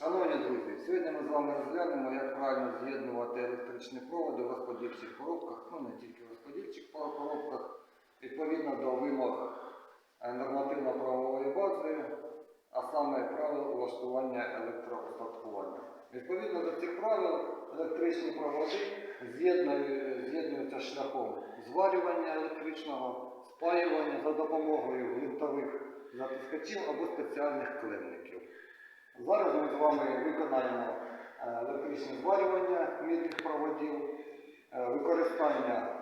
Шановні друзі, сьогодні ми з вами розглянемо, як правильно з'єднувати електричні проводи в розподільчих коробках, ну не тільки в розподільчих коробках, відповідно до вимог е, нормативно-правової бази, а саме правил влаштування електроостаткування. Відповідно до цих правил електричні проводи з'єднуються шляхом зварювання електричного, спаювання за допомогою гвинтових затискачів або спеціальних клемників. Зараз ми з вами виконаємо е, електричне зварювання мідних проводів, е, використання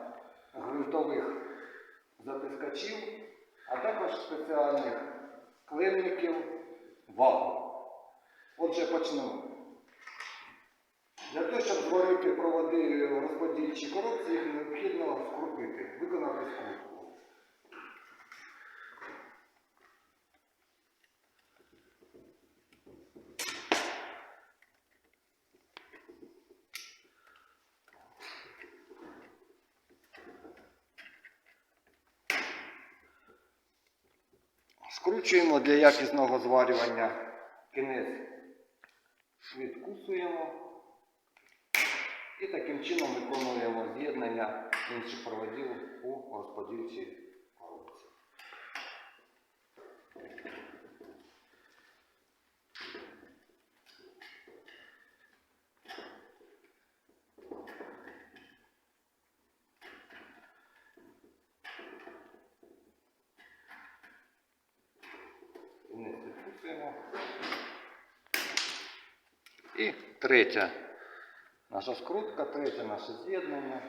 гвинтових затискачів, а також спеціальних клемників вагу. Отже, почнемо. Для того, щоб зварити проводи в розподільчій коробці, їх необхідно скрутити, Скручуємо для якісного зварювання. Кінець, відкусуємо. І таким чином виконуємо з'єднання інших проводів у розподільчій коробці. Кінець відкусуємо. І третя наша скрутка, третє наше з'єднання.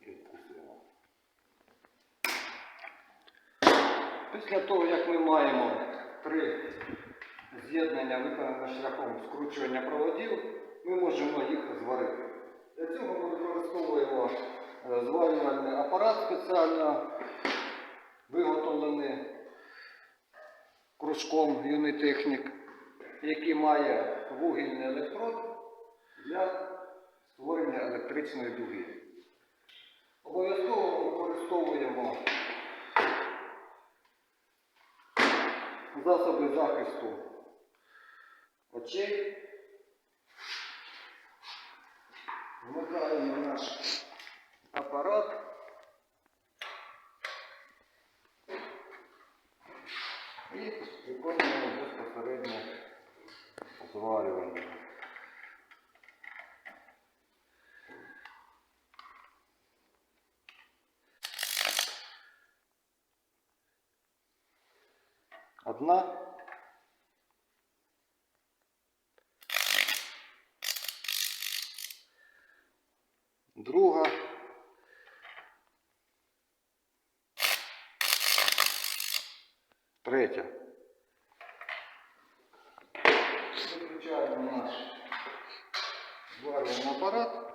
І відкусуємо. Після того, як ми маємо три з'єднання, виконані шляхом скручування проводів, ми можемо їх зварити. Для цього ми використовуємо е, зварювальний апарат спеціально виготовлений кружком Юнітехнік, який має вугільний електрод для створення електричної дуги. Обов'язково використовуємо засоби захисту очей. Вмикаємо наш апарат. І виконуємо безпосередньо зварювання. Одна. Друга. Третя. Виключаємо наш зварювальний апарат.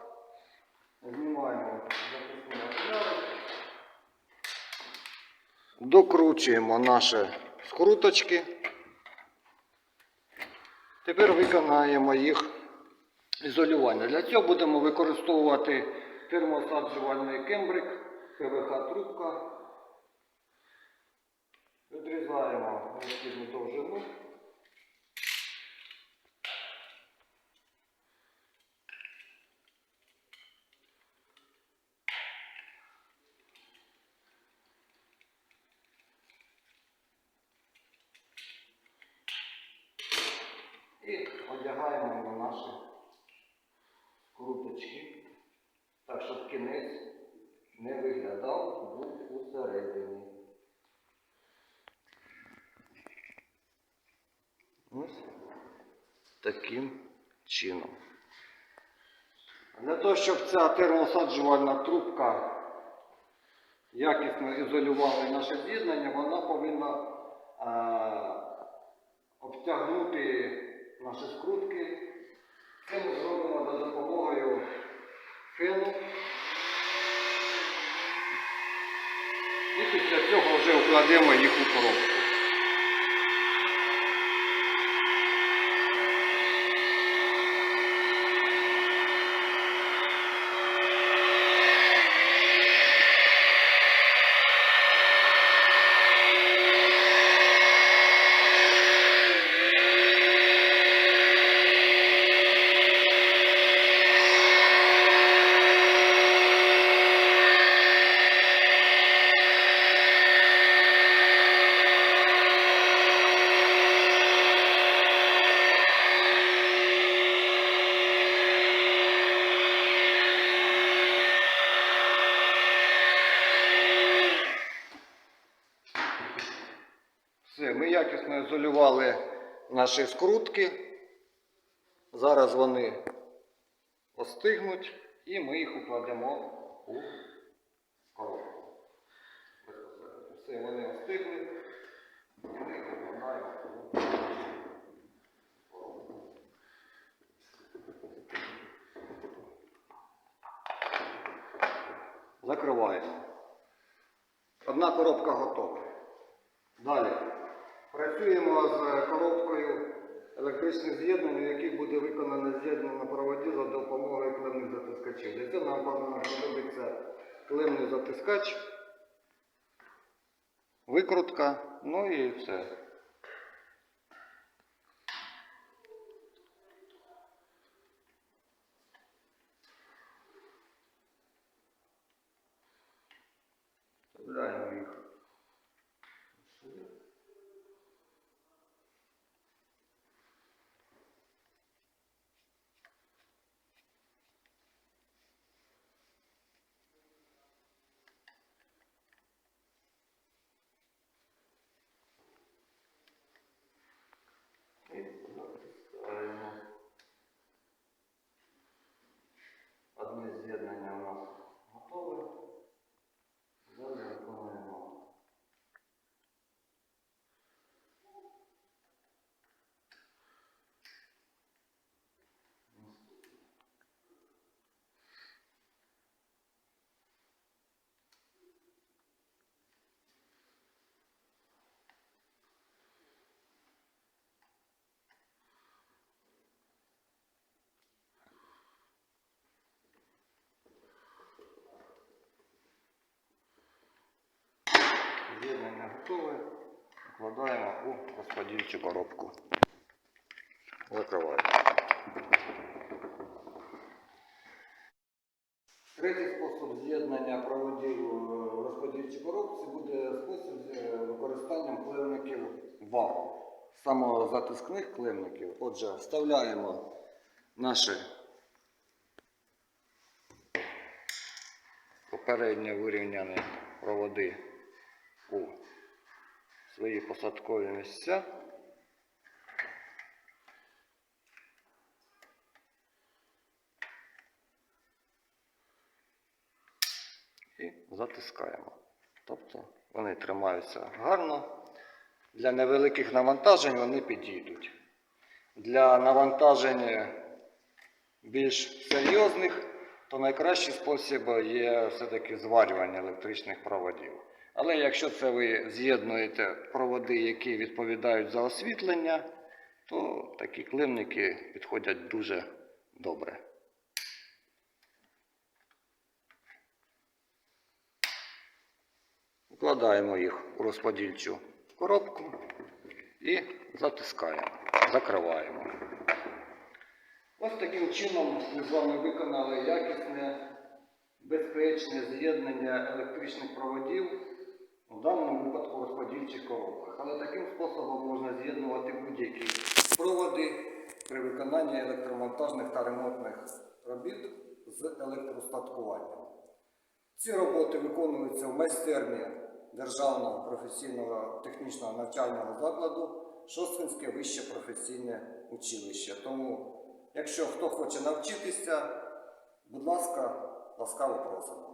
Знімаємо записні окуляри. Докручуємо наші скруточки. Тепер виконаємо їх ізолювання. Для цього будемо використовувати термосаджувальний кембрик, ПВХ трубка. Відрізаємо необхідну довжину. І одягаємо на наші круточки, так, щоб кінець не виглядав, був усередині. Ось таким чином. Для того, щоб ця термосаджувальна трубка якісно ізолювала наше з'єднання, вона повинна е, обтягнути наші скрутки. Це ми зробимо за допомогою фену І після цього вже укладемо їх у коробку. Ми якісно ізолювали наші скрутки. Зараз вони остигнуть і ми їх укладемо у коробку. Все, вони остигли. І ми їх укладаємо. Закриваємо. Одна коробка готова. Далі. Працюємо з коробкою електричних з'єднань, у буде виконане з'єднання на проводі за допомогою клемних затискачів. Для цього нам понадобиться клемний затискач, викрутка, ну і все. З'єднання З'єднання готове. Вкладаємо у розподільчу коробку. Закриваємо. Третій спосіб з'єднання проводів в розподільчій коробці буде спосіб з використанням клемників вару. Самозатискних клемників. Отже, вставляємо наші попередньо вирівняні проводи у свої посадкові місця. І затискаємо. Тобто вони тримаються гарно. Для невеликих навантажень вони підійдуть. Для навантажень більш серйозних, то найкращий спосіб є все-таки зварювання електричних проводів. Але якщо це ви з'єднуєте проводи, які відповідають за освітлення, то такі клемники підходять дуже добре. Вкладаємо їх у розподільчу коробку і затискаємо, закриваємо. Ось таким чином ми з вами виконали якісне, безпечне з'єднання електричних проводів, у даному випадку розподільчих коробках. Але таким способом можна з'єднувати будь-які проводи при виконанні електромонтажних та ремонтних робіт з електростаткуванням. Ці роботи виконуються в майстерні Державного професійного технічного навчального закладу Шосткинське вище професійне училище. Тому, якщо хто хоче навчитися, будь ласка, ласкаво просимо.